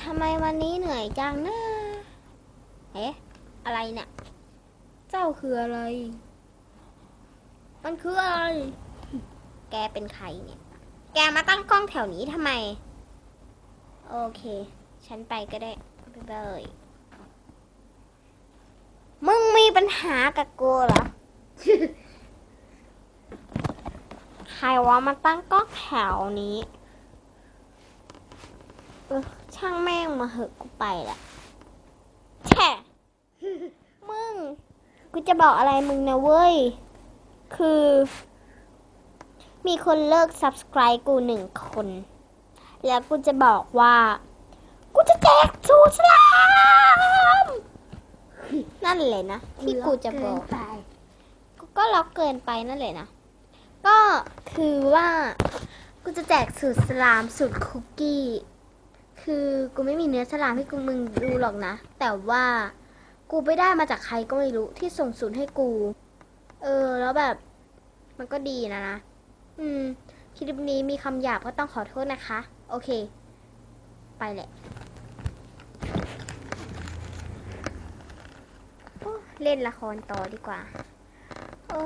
ทำไมวันนี้เหนื่อยจังนะเอ๊ะอะไรเนี่ย เจ้าคืออะไร มันคืออะไร แกเป็นใครเนี่ย แกมาตั้งกล้องแถวนี้ทำไม โอเค ฉันไปก็ได้ไปเลยมึงมีปัญหากับกูเหรอ ใครว่ามาตั้งกล้องแถวนี้เออ ช่างแม่งมาเหอะกูไปละแช่มึง กูจะบอกอะไรมึงนะเว้ย คือ มีคนเลิก subscribe กูหนึ่งคน แล้วกูจะบอกว่า กูจะแจกสูตรสลามนั่นเลยนะ ที่กูจะบอกไปก็ล็อกเกินไปนั่นแหละนะ ก็คือว่า กูจะแจกสูตรสลามสูตรคุกกี้ คือกูไม่มีเนื้อสลามให้กูมึงดูหรอกนะ แต่ว่ากูไปได้มาจากใครก็ไม่รู้ที่ส่งสูตรให้กู เออ แล้วแบบ มันก็ดีนะนะ อืม คลิปนี้มีคำหยาบก็ต้องขอโทษนะคะ โอเค ไปแหละเล่นละครต่อดีกว่า โอ้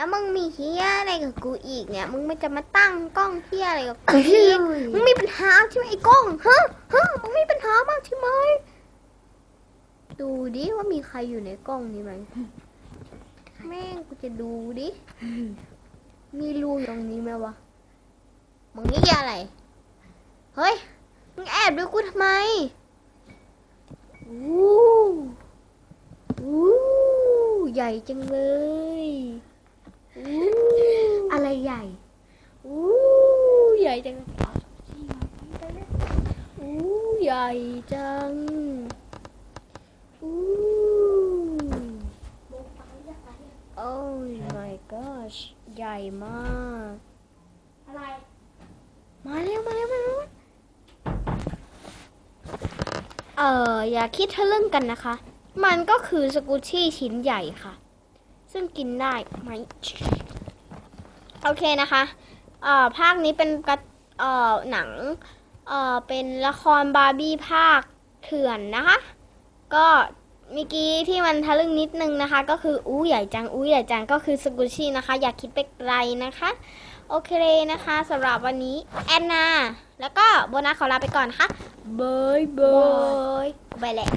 แล้วมึงมีเฮียอะไรกับกูอีกเนี่ย มึงไม่จะมาตั้งกล้องเฮียอะไรกับกูอีกมึงมีปัญหาใช่ไหมไอ้กล้องฮะฮะมึงมีปัญหามากใช่ไหมดูดิว่ามีใครอยู่ในกล้องนี้ไหมแม่งกูจะดูดิ มีรูตรงนี้ไหมวะ มึงนี่อะไร เฮ้ย มึงแอบดูกูทำไมอู้อู้ใหญ่จังเลย หญ่อู้ใหญ่จังอู้ใหญ่จังอู้ Oh my gosh ใหญ่มาก อะไร มาเร็วมาเร็วมาเร็วเอออย่าคิดทะลึ่งกันนะคะ มันก็คือสกูชี่ชิ้นใหญ่ค่ะ ซึ่งกินได้ไหม โอเคนะคะเอ่อภาคนี้เป็นกระเอ่อหนังเอ่อเป็นละครบาร์บี้ภาคเถื่อนนะคะ ก็เมื่อกี้ที่มันทะลึ่งนิดนึงนะคะ ก็คืออู้ใหญ่จังอู้ใหญ่จังก็คือสกูชี่นะคะ อย่าคิดไปไกลนะคะ โอเคนะคะสำหรับวันนี้แอนนา แล้วก็โบนัสขอลาไปก่อนนะคะบายบายไปแหละ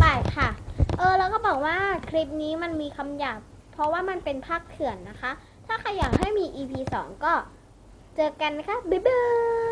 บายค่ะ เออแล้วก็บอกว่าคลิปนี้มันมีคำหยาบ เพราะว่ามันเป็นภาคเถื่อนนะคะ ถ้าใครอยากให้มี EP 2 ก็เจอกันนะคะบ๊ายบาย